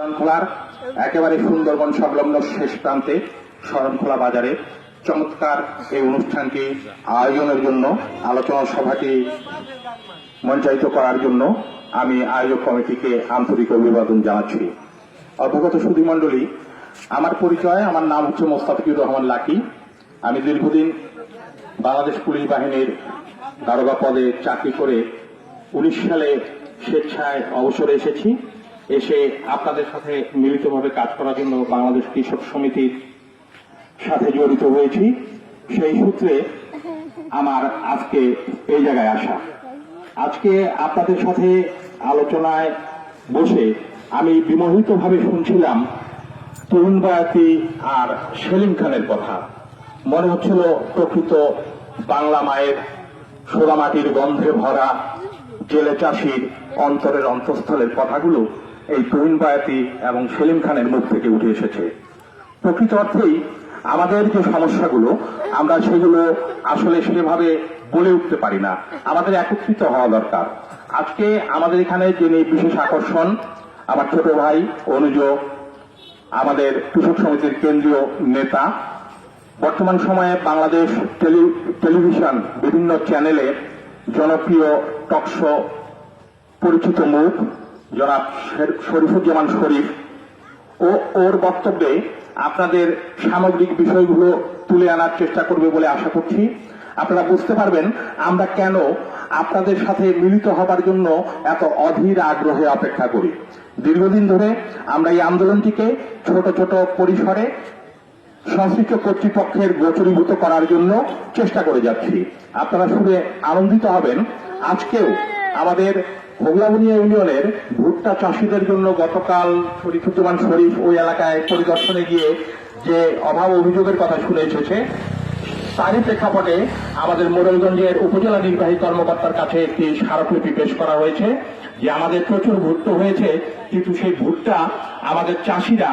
শরণখোলার একেবারে সুন্দরবন সংলগ্ন শেষ প্রান্তে শরণখোলা বাজারে চমৎকার এই অনুষ্ঠানটি আয়োজনের জন্য, আলোচনা সভাটি মঞ্চায়িত করার জন্য আমি আয়োজক কমিটিকে আন্তরিক অভিবাদন জানাচ্ছি। অবগত সুধী মণ্ডলী আমার পরিচয়, আমার নাম হচ্ছে মোস্তাফিজুর রহমান লাকি। আমি দীর্ঘদিন বাংলাদেশ পুলিশ বাহিনীর দারোগা পদে চাকরি করে উনিশ সালে স্বেচ্ছায় অবসরে এসেছি। এসে আপনাদের সাথে মিলিতভাবে কাজ করার জন্য বাংলাদেশ কৃষক সমিতির সাথে জড়িত হয়েছি। সেই সূত্রে আমার আজকে এই জায়গায় আসা। আজকে আপনাদের সাথে আলোচনায় বসে আমি বিমোহিতভাবে শুনছিলাম তরুণ বায়াতি আর সেলিম খানের কথা। মনে হচ্ছিল প্রকৃত বাংলা মায়ের সোদামাটির গন্ধে ভরা জেলে চাষির অন্তরের অন্তঃস্থলের কথাগুলো এই তরুণ বায়াতি এবং সেলিম খানের মুখ থেকে উঠে এসেছে। প্রকৃত অর্থেই আমাদের যে সমস্যাগুলো, আমরা সেগুলো আসলে সেভাবে বলে উঠতে পারি না। আমাদের একত্রিত হওয়া দরকার। আজকে আমাদের এখানে যিনি বিশেষ আকর্ষণ, আমার ছোট ভাই অনুজ, আমাদের কৃষক সমিতির কেন্দ্রীয় নেতা, বর্তমান সময়ে বাংলাদেশ টেলি- টেলিভিশন বিভিন্ন চ্যানেলে জনপ্রিয় টকশো পরিচিত মুখ জনাব শের- শরীফুজ্জামান শরীফ, ও ওর বক্তব্যে আপনাদের সামগ্রিক বিষয়গুলো তুলে আনার চেষ্টা করবে বলে আশা করছি। আপনারা বুঝতে পারবেন আমরা কেন আপনাদের সাথে মিলিত হবার জন্য এত অধীর আগ্রহে অপেক্ষা করি। দীর্ঘদিন ধরে আমরা এই আন্দোলনটিকে ছোট ছোট পরিসরে সংশ্লিষ্ট কর্তৃপক্ষের গোচরীভূত করার জন্য চেষ্টা করে যাচ্ছি। আপনারা শুনে আনন্দিত হবেন। আজকেও আমাদের হোগলাবনিয়া ইউনিয়নের ভুট্টা চাষিদের জন্য গতকাল শরীফুজ্জামান শরীফ ওই এলাকায় পরিদর্শনে গিয়ে যে অভাব অভিযোগের কথা শুনে এসেছে, তারই প্রেক্ষাপটে আমাদের মোরেলগঞ্জের উপজেলা নির্বাহী কর্মকর্তার কাছে একটি স্মারকলিপি পেশ করা হয়েছে যে আমাদের প্রচুর ভুট্টো হয়েছে, কিন্তু সেই ভুট্টা আমাদের চাষিরা